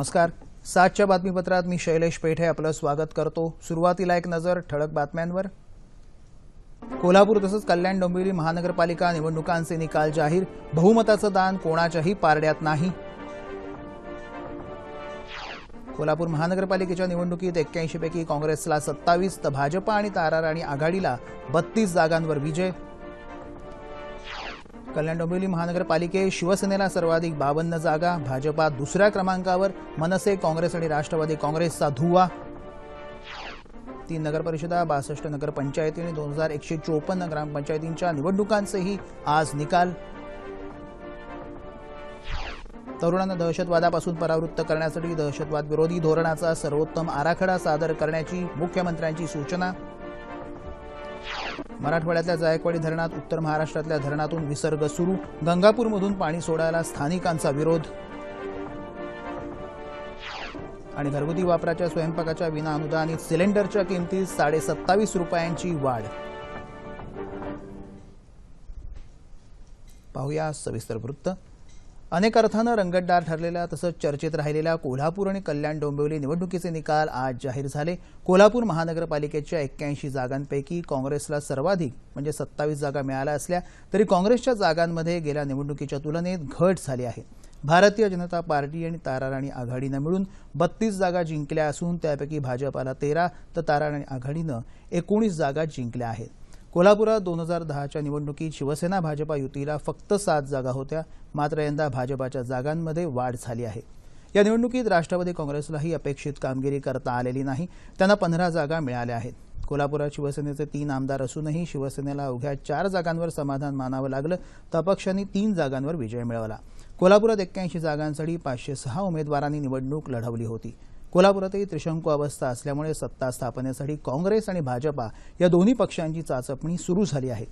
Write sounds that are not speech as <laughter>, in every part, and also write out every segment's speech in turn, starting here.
नमस्कार. सातच्या बातमीपत्रात मी शैलेश पेठे आपलं स्वागत करतो. सुरुवातीला एक नजर ठळक बातम्यांवर. कोल्हापूर तसंच कल्याण डोंबिवली महानगरपालिका निवडणुकांचे निकाल जाहीर. बहुमताचं दान कोणाच्याही पारड्यात नाही. कोल्हापूर महानगरपालिकेच्या निवडणुकीत एक्क्याऐंशी पैकी काँग्रेसला सत्तावीस तर भाजपा आणि ताराराणी आघाडीला बत्तीस जागांवर विजय. कल्याण डोंबिवली महानगरपालिकेत शिवसेनेला सर्वाधिक बावन्न जागा भाजपा दुसऱ्या क्रमांकावर मनसे काँग्रेस आणि राष्ट्रवादी काँग्रेसचा धुवा. तीन नगरपरिषदा बासष्ट नगरपंचायती आणि दोन हजार एकशे चोपन्न ग्रामपंचायतींच्या निवडणुकांचेही आज निकाल. तरुणांना दहशतवादापासून परावृत्त करण्यासाठी दहशतवाद विरोधी धोरणाचा सर्वोत्तम आराखडा सादर करण्याची मुख्यमंत्र्यांची सूचना. मराठवाड्यातल्या जायकवाडी धरणात उत्तर महाराष्ट्रातल्या धरणातून विसर्ग सुरू गंगापूरमधून पाणी सोडायला स्थानिकांचा विरोध. आणि घरगुती वापराच्या स्वयंपाकाच्या विना अनुदानित सिलेंडरच्या किमतीत साडे सत्तावीस रुपयांची वाढ. पाहूया सविस्तर वृत्त. अनेक अर्थानं रंगतदार ठरलेल्या तसंच चर्चेत राहिलेल्या कोल्हापूर आणि कल्याण डोंबिवली निवडणुकीचे निकाल आज जाहीर झाले. कोल्हापूर महानगरपालिकेच्या एक्क्याऐंशी जागांपैकी काँग्रेसला सर्वाधिक म्हणजे सत्तावीस जागा मिळाल्या असल्या तरी काँग्रेसच्या जागांमध्ये गेल्या निवडणुकीच्या तुलनेत घट झाली आहे. भारतीय जनता पार्टी आणि ताराराणी आघाडीनं मिळून बत्तीस जागा जिंकल्या असून त्यापैकी भाजपाला तेरा तर ताराराणी आघाडीनं एकोणीस जागा जिंकल्या आहेत. कोल्हापुरात दोन हजार दहाच्या निवडणुकीत शिवसेना भाजपा युतीला फक्त सात जागा होत्या. मात्र यंदा भाजपाच्या जागांमध्ये वाढ झाली आहे. या निवडणुकीत राष्ट्रवादी काँग्रेसलाही अपेक्षित कामगिरी करता आलेली नाही. त्यांना पंधरा जागा मिळाल्या आहेत. कोल्हापुरात शिवसेनेचे तीन आमदार असूनही शिवसेनेला अवघ्या चार जागांवर समाधान मानावं लागलं. तर अपक्षांनी तीन जागांवर विजय मिळवला. कोल्हापुरात एक्क्याऐंशी जागांसाठी पाचशे सहा उमेदवारांनी निवडणूक लढवली होती. कोल्हापुरातही त्रिशंकू अवस्था असल्यामुळे सत्ता स्थापनेसाठी काँग्रेस आणि भाजपा या दोन्ही पक्षांची चाचपणी सुरू झाली आहे.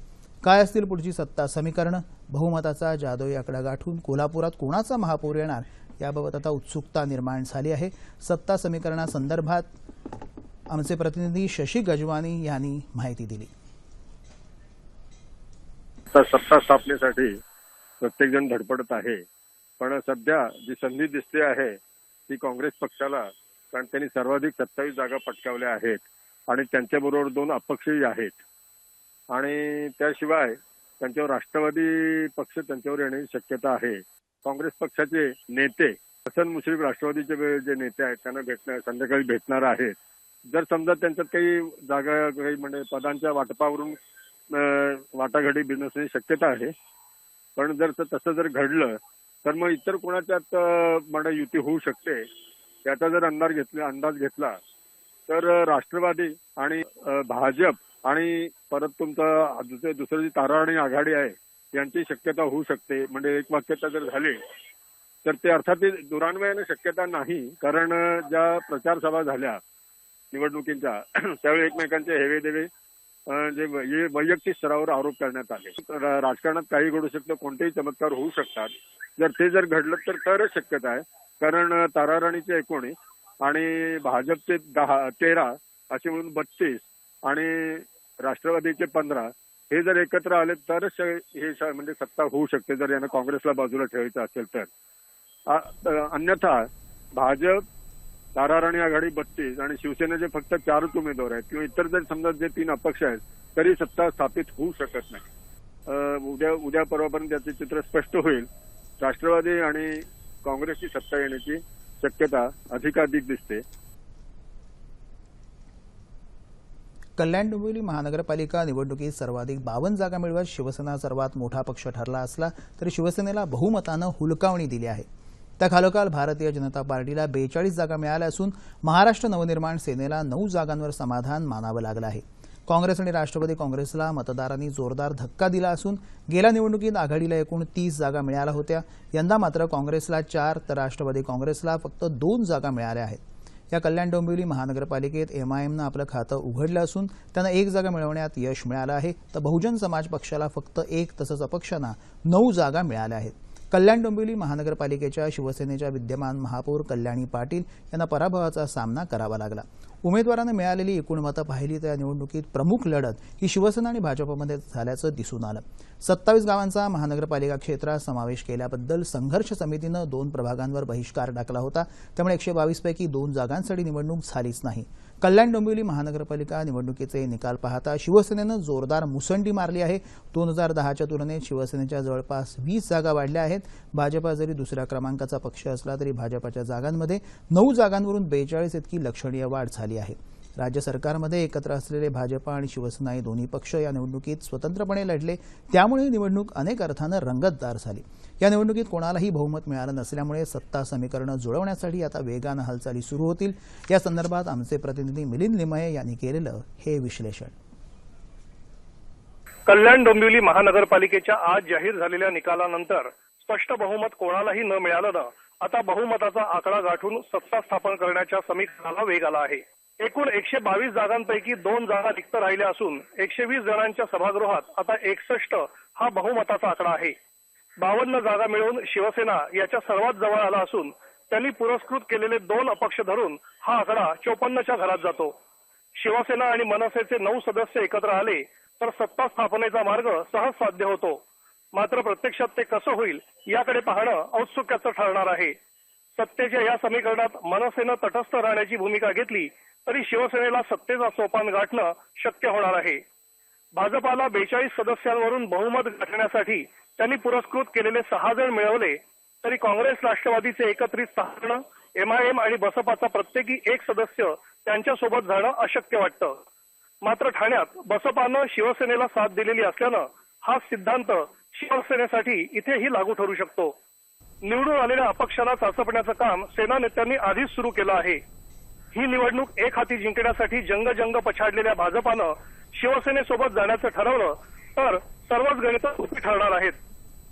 काय असतील पुढची सत्ता समीकरणं? बहुमताचा जादोई आकडा गाठून कोल्हापुरात कोणाचा महापौर येणार? याबाबत आता उत्सुकता निर्माण झाली आहे. सत्ता समीकरणासंदर्भात आमचे प्रतिनिधी शशी गजवानी यांनी माहिती दिली. सत्ता स्थापनेसाठी प्रत्येकजण धडपडत आहे. पण सध्या जी संधी दिसते आहे ती काँग्रेस पक्षाला कारण त्यांनी सर्वाधिक सत्तावीस जागा पटकावल्या आहेत आणि त्यांच्याबरोबर दोन अपक्षही आहेत. आणि त्याशिवाय त्यांच्यावर राष्ट्रवादी पक्ष त्यांच्यावर येण्याची शक्यता आहे. काँग्रेस पक्षाचे नेते हसन मुश्रीफ राष्ट्रवादीचे जे नेते आहेत त्यांना भेटणार संध्याकाळी भेटणार आहेत. जर समजा त्यांच्यात काही जागा काही म्हणजे पदांच्या वाटपावरून वाटाघाटी बिझनेसची शक्यता आहे. पण जर तसं जर घडलं तर मग इतर कोणाच्यात म्हणजे युती होऊ शकते. त्याचा जर अंदाज घेतला अंदाज घेतला तर राष्ट्रवादी आणि भाजप आणि परत तुमचं दुसरं दुसरं जी ताराणी आघाडी आहे यांची शक्यता होऊ शकते. म्हणजे एक वाक्यता जर झाली तर ते अर्थात दुरान्वयाने शक्यता नाही. कारण ज्या प्रचार सभा झाल्या निवडणुकींच्या <clears throat> त्यावेळी एकमेकांचे हेवे देवे जे वैयक्तिक स्तरावर आरोप करण्यात आले. राजकारणात काही घडू शकतं कोणतेही चमत्कार होऊ शकतात. जर ते जर घडलं तर तरच शक्यता आहे. कारण ताराराणीचे एकोणीस आणि भाजपचे दहा तेरा असे म्हणून बत्तीस आणि राष्ट्रवादीचे पंधरा हे जर एकत्र आले तरच हे म्हणजे सत्ता होऊ शकते. जर यांना काँग्रेसला बाजूला ठेवायचं असेल तर. अन्यथा भाजप ताराराणी आघाडी बत्तीस आणि शिवसेनेचे फक्त चारच उमेदवार आहेत किंवा इतर जर समजा जे तीन अपक्ष आहेत तरी सत्ता स्थापित होऊ शकत नाही. उद्या उद्या परवापर्यंत त्याचे चित्र स्पष्ट होईल. राष्ट्रवादी आणि काँग्रेसची सत्ता येण्याची शक्यता अधिकाधिक दिसते. कल्याण डोंबिवली महानगरपालिका निवडणुकीत सर्वाधिक बावन्न जागा मिळवत शिवसेना सर्वात मोठा पक्ष ठरला असला तरी शिवसेनेला बहुमतानं हुलकावणी दिली आहे. त्याखालोखाल भारतीय जनता पार्टीला बेचाळीस जागा मिळाल्या असून महाराष्ट्र नवनिर्माण सेनेला नऊ जागांवर समाधान मानावं लागलं आहे. काँग्रेस आणि राष्ट्रवादी काँग्रेसला मतदारांनी जोरदार धक्का दिला असून गेल्या निवडणुकीत आघाडीला एकूण तीस जागा मिळाल्या होत्या. यंदा मात्र काँग्रेसला चार तर राष्ट्रवादी काँग्रेसला फक्त दोन जागा मिळाल्या आहेत. या कल्याण डोंबिवली महानगरपालिकेत एमआयएमनं आपलं खातं उघडलं असून त्यांना एक जागा मिळवण्यात यश मिळालं आहे. तर बहुजन समाज पक्षाला फक्त एक तसंच अपक्षांना नऊ जागा मिळाल्या आहेत. कल्याण डोंबिवली महानगरपालिकेच्या शिवसेनेच्या विद्यमान महापौर कल्याणी पाटील यांना पराभवाचा सामना करावा लागला. उमेदवारांना मिळालेली एकूण मतं पाहिली तर या निवडणुकीत प्रमुख लढत ही शिवसेना आणि भाजपमध्ये झाल्याचं दिसून आलं. सत्तावीस गावांचा महानगरपालिका क्षेत्रात समावेश केल्याबद्दल संघर्ष समितीनं दोन प्रभागांवर बहिष्कार टाकला होता. त्यामुळे एकशे बावीसपैकी दोन जागांसाठी निवडणूक झालीच नाही. कल्याण डोंबिवली महानगरपालिका निवडणुकीचे निकाल पाहता शिवसेनेनं जोरदार मुसंडी मारली आहे. दोन हजार दहाच्या तुलनेत शिवसेनेच्या जवळपास वीस जागा वाढल्या आहेत. भाजपा जरी दुसऱ्या क्रमांकाचा पक्ष असला तरी भाजपाच्या जागांमध्ये नऊ जागांवरून बेचाळीस इतकी लक्षणीय वाढ झाली आहे. राज्य सरकारमध्ये एकत्र असलेले भाजपा आणि शिवसेना हे दोन्ही पक्ष या निवडणुकीत स्वतंत्रपणे लढले. त्यामुळे निवडणूक अनेक अर्थानं रंगतदार झाली. या निवडणुकीत कोणालाही बहुमत मिळालं नसल्यामुळे सत्ता समीकरणं जुळवण्यासाठी आता वेगानं हालचाली सुरू होतील. या संदर्भात आमचे प्रतिनिधी मिलिंद लिमये यांनी केलेलं हे विश्लेषण. कल्याण डोंबिवली महानगरपालिकेच्या आज जाहीर झालेल्या निकालानंतर स्पष्ट बहुमत कोणालाही न मिळालं आता बहुमताचा आकडा गाठून सत्ता स्थापन करण्याच्या समीकरणाला वेग आला आहे. एकूण एकशे बावीस जागांपैकी दोन जागा रिक्त राहिल्या असून एकशे वीस जणांच्या सभागृहात आता एकसष्ट हा बहुमताचा आकडा आहे. बावन्न जागा मिळवून शिवसेना याच्या सर्वात जवळ आला असून त्यांनी पुरस्कृत केलेले दोन अपक्ष धरून हा आकडा चोपन्नच्या घरात जातो. शिवसेना आणि मनसेचे नऊ सदस्य एकत्र आले तर सत्ता स्थापनेचा मार्ग सहज साध्य होतो. मात्र प्रत्यक्षात ते कसं होईल याकडे पाहणं औत्सुक्याचं ठरणार आहे. सत्तेच्या या समीकरणात मनसेनं तटस्थ राहण्याची भूमिका घेतली तरी शिवसेनेला सत्तेचा सोपान गाठणं शक्य होणार आहे. भाजपाला बेचाळीस सदस्यांवरून बहुमत गाठण्यासाठी त्यांनी पुरस्कृत केलेले सहा जण मिळवले तरी काँग्रेस राष्ट्रवादीचे एकत्रित सहा जण एमआयएम आणि बसपाचा प्रत्येकी एक सदस्य त्यांच्यासोबत जाणं अशक्य वाटतं. मात्र ठाण्यात बसपानं शिवसेनेला साथ दिलेली असल्यानं हा सिद्धांत शिवसेनेसाठी इथेही लागू ठरू शकतो. निवडून आलेल्या अपक्षाला चाचपण्याचं काम सेना नेत्यांनी आधीच सुरू केलं आहे. ही निवडणूक एक हाती जिंकण्यासाठी जंग जंग पछाडलेल्या भाजपानं शिवसेनेसोबत जाण्याचं ठरवलं तर सर्वच गणित सोपी ठरणार आहेत.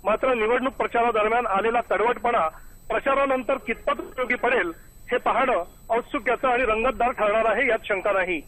मात्र निवडणूक प्रचारादरम्यान आलेला कडवटपणा प्रचारानंतर कितपत उपयोगी पडेल हे पाहणं औत्सुक्याचं आणि रंगतदार ठरणार आहे यात शंका नाही.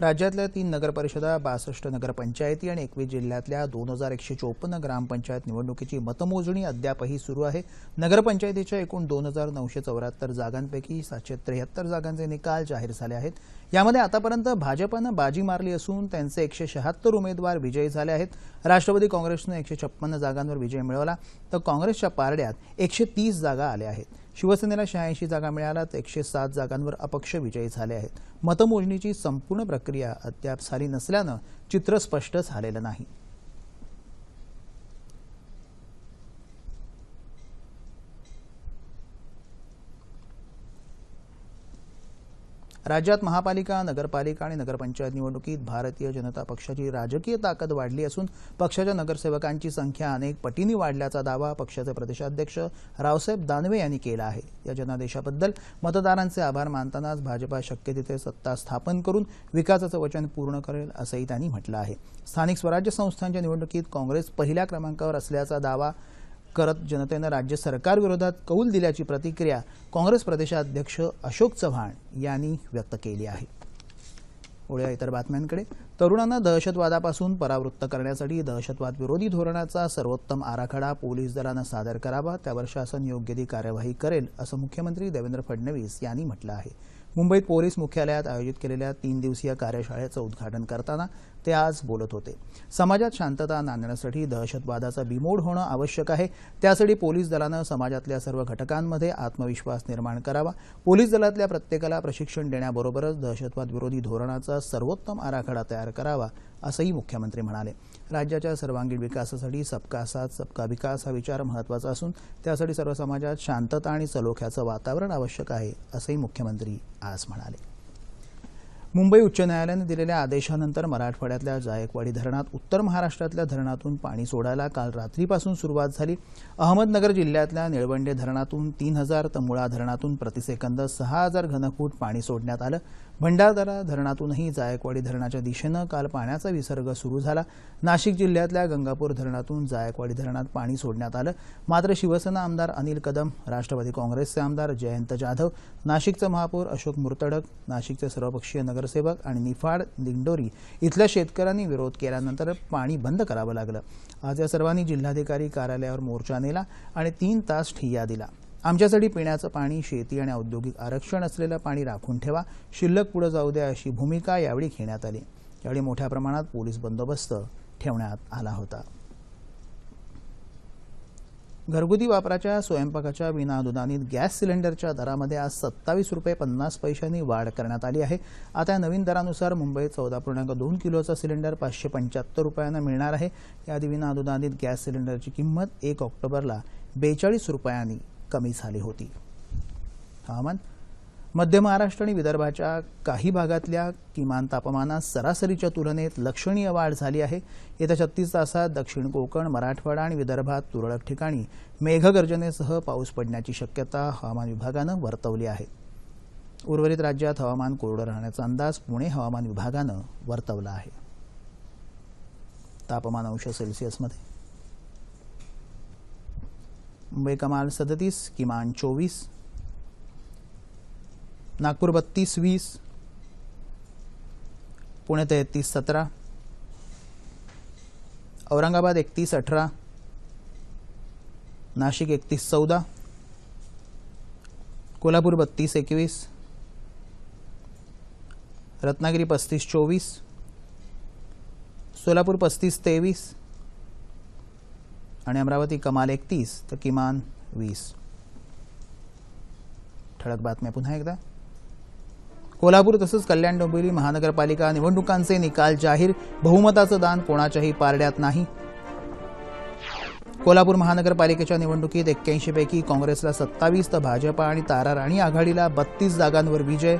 राज्यातल्या तीन नगरपरिषदा बासष्ट नगरपंचायती आणि एकवीस जिल्ह्यातल्या दोन हजार एकशे चोपन्न ग्रामपंचायत निवडणुकीची मतमोजणी अद्यापही सुरू आहे. नगरपंचायतीच्या एकूण दोन हजार नऊशे चौऱ्याहत्तर जागांपैकी सातशे त्र्याहत्तर जागांचे निकाल जाहीर झाले आहेत. यामध्ये आतापर्यंत भाजपनं बाजी मारली असून त्यांचे एकशे शहात्तर उमेदवार विजयी झाले आहेत. राष्ट्रवादी काँग्रेसनं एकशे छप्पन्न जागांवर विजय मिळवला. तर काँग्रेसच्या पारड्यात एकशे तीस जागा आल्या आहेत. शिवसेनेला शहाऐंशी जागा मिळाल्या तर एकशे सात जागांवर अपक्ष विजयी झाले आहेत. मतमोजणीची संपूर्ण प्रक्रिया अद्याप झाली नसल्यानं चित्र स्पष्ट झालेलं नाही. राज्यात महापालिका नगरपालिका आणि नगरपंचायत निवडणुकीत भारतीय जनता पक्षाची राजकीय ताकद वाढली असून पक्षाच्या नगरसेवकांची संख्या अनेक पटींनी वाढल्याचा दावा पक्षाचे प्रदेशाध्यक्ष रावसाहेब दानवे यांनी केला आहे. या जनादेशाबद्दल मतदारांचे आभार मानतानाच भाजपा शक्य तिथे सत्ता स्थापन करून विकासाचं वचन पूर्ण करेल असंही त्यांनी म्हटलं आहे. स्थानिक स्वराज्य संस्थांच्या निवडणुकीत काँग्रेस पहिल्या क्रमांकावर असल्याचा दावा करत जनतेनं राज्य सरकारविरोधात कौल दिल्याची प्रतिक्रिया काँग्रेस प्रदेशाध्यक्ष अशोक चव्हाण यांनी व्यक्त केली आहे. पुढे इतर बातम्यांकडे. तरुणांना दहशतवादापासून परावृत्त करण्यासाठी दहशतवाद विरोधी धोरणाचा सर्वोत्तम आराखडा पोलीस दलानं सादर करावा त्यावर शासन योग्य ती कार्यवाही करेल असं मुख्यमंत्री देवेंद्र फडणवीस यांनी म्हटलं आहे. मुंबईत पोलीस मुख्यालयात आयोजित केलेल्या तीन दिवसीय कार्यशाळेचं उद्घाटन करताना ते आज बोलत होते. समाजात शांतता नांदण्यासाठी दहशतवादाचा बिमोड होणं आवश्यक आहे. त्यासाठी पोलीस दलानं समाजातल्या सर्व घटकांमध्ये आत्मविश्वास निर्माण करावा. पोलीस दलातल्या प्रत्येकाला प्रशिक्षण देण्याबरोबरच दहशतवाद विरोधी धोरणाचा सर्वोत्तम आराखडा तयार करावा असंही मुख्यमंत्री म्हणाले. राज्याच्या सर्वांगीण विकासासाठी सबका साथ सबका विकास हा विचार महत्त्वाचा असून त्यासाठी सर्व समाजात शांतता आणि सलोख्याचं वातावरण आवश्यक आहे असंही मुख्यमंत्री आज म्हणाले. मुंबई उच्च न्यायालयानं दिलेल्या आदेशानंतर मराठवाड्यातल्या जायकवाडी धरणात उत्तर महाराष्ट्रातल्या धरणातून पाणी सोडायला काल रात्रीपासून सुरुवात झाली. अहमदनगर जिल्ह्यातल्या निळवंडे धरणातून तीन हजार तमुळा धरणातून प्रतिसेकंद सहा हजार घनफूट पाणी सोडण्यात आलं. भंडारदरा धरणातूनही जायकवाडी धरणाच्या दिशेनं काल पाण्याचा विसर्ग सुरू झाला. नाशिक जिल्ह्यातल्या गंगापूर धरणातून जायकवाडी धरणात पाणी सोडण्यात आलं. मात्र शिवसेना आमदार अनिल कदम राष्ट्रवादी काँग्रेसचे आमदार जयंत जाधव नाशिकचे महापौर अशोक मुर्तडक नाशिकचे सर्वपक्षीय नगर नगरसेवक आणि निफाड दिंडोरी इथल्या शेतकऱ्यांनी विरोध केल्यानंतर पाणी बंद करावं लागलं. आज या सर्वांनी जिल्हाधिकारी कार्यालयावर मोर्चा नेला आणि तीन तास ठिय्या दिला. आमच्यासाठी पिण्याचं पाणी शेती आणि औद्योगिक आरक्षण असलेलं पाणी राखून ठेवा. शिल्लक पुढे जाऊ द्या अशी भूमिका यावेळी घेण्यात आली. यावेळी मोठ्या प्रमाणात पोलीस बंदोबस्त ठेवण्यात आला होता. घरगुती वापराच्या स्वयंपाकाच्या विना अनुदानित गॅस सिलेंडरच्या दरामध्ये आज सत्तावीस रुपये पन्नास पैशांनी वाढ करण्यात आली आहे. आता या नवीन दरानुसार मुंबईत चौदा पूर्णांक दोन किलोचा सिलेंडर पाचशे पंच्याहत्तर रुपयांना मिळणार आहे. याआधी विना अनुदानित गॅस सिलेंडरची किंमत एक ऑक्टोबरला बेचाळीस रुपयांनी कमी झाली होती. हवामान मध्य महाराष्ट्र आणि विदर्भाच्या काही भागातल्या किमान तापमानात सरासरीच्या तुलनेत लक्षणीय वाढ झाली आहे. येत्या छत्तीस तासात दक्षिण कोकण मराठवाडा आणि विदर्भात तुरळक ठिकाणी मेघगर्जनेसह पाऊस पडण्याची शक्यता हवामान विभागानं वर्तवली आहे. उर्वरित राज्यात हवामान कोरडं राहण्याचा अंदाज पुणे हवामान विभागानं वर्तवला आहे. तापमान अंश सेल्सिअसमध्ये. मुंबई कमाल सदतीस किमान चोवीस नागपूर बत्तीस वीस. पुणे तेहतीस सतरा. औरंगाबाद एकतीस अठरा. नाशिक एकतीस चौदा. कोल्हापूर बत्तीस एकवीस. रत्नागिरी पस्तीस चोवीस. सोलापूर पस्तीस तेवीस. आणि अमरावती कमाल एकतीस तर किमान वीस. ठळक बातम्या पुन्हा एकदा. कोल्हापूर तसंच कल्याण डोंबिवली महानगरपालिका निवडणुकांचे निकाल जाहीर. बहुमताचं दान कोणाच्याही पारड्यात नाही. कोल्हापूर महानगरपालिकेच्या निवडणुकीत एक्क्याऐंशीपैकी काँग्रेसला सत्तावीस तर भाजपा आणि तारा राणी आघाडीला बत्तीस जागांवर विजय.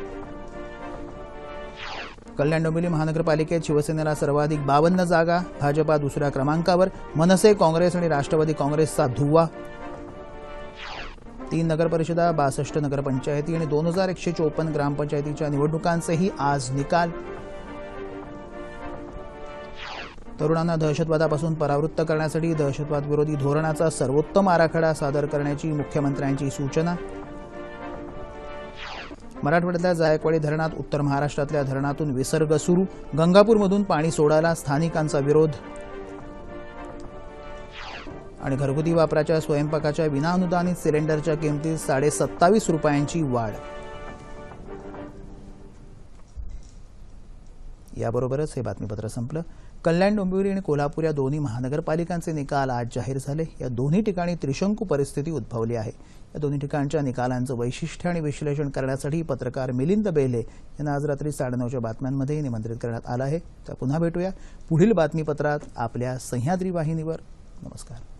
कल्याण डोंबिवली महानगरपालिकेत शिवसेनेला सर्वाधिक बावन्न जागा भाजपा दुसऱ्या क्रमांकावर मनसे काँग्रेस आणि राष्ट्रवादी काँग्रेसचा धुव्वा. तीन नगरपरिषदा बासष्ट नगरपंचायती आणि दोन हजार एकशे चोपन्न ग्रामपंचायतीच्या निवडणुकांचेही आज निकाल. तरुणांना दहशतवादापासून परावृत्त करण्यासाठी दहशतवाद विरोधी धोरणाचा सर्वोत्तम आराखडा सादर करण्याची मुख्यमंत्र्यांची सूचना. मराठवाड्यातल्या जायकवाडी धरणात उत्तर महाराष्ट्रातल्या धरणातून विसर्ग सुरू. गंगापूरमधून पाणी सोडायला स्थानिकांचा विरोध. आणि घरगुती वापराच्या स्वयंपाकाच्या विनाअनुदानित सिलेंडरच्या किमतीत साडे सत्तावीस रुपयांची वाढ. याबरोबरच हे बातमीपत्र संपलं. कल्याण डोंबिवली आणि कोल्हापूर या दोन्ही महानगरपालिकांचे निकाल आज जाहीर झाले. या दोन्ही ठिकाणी त्रिशंकू परिस्थिती उद्भवली आहे. या दोन्ही ठिकाणच्या निकालांचं वैशिष्ट्य आणि विश्लेषण करण्यासाठी पत्रकार मिलिंद बेले यांना आज रात्री साडेनऊच्या बातम्यांमध्ये निमंत्रित करण्यात आलं आहे. तर पुन्हा भेटूया पुढील बातमीपत्रात आपल्या सह्याद्री वाहिनीवर. नमस्कार.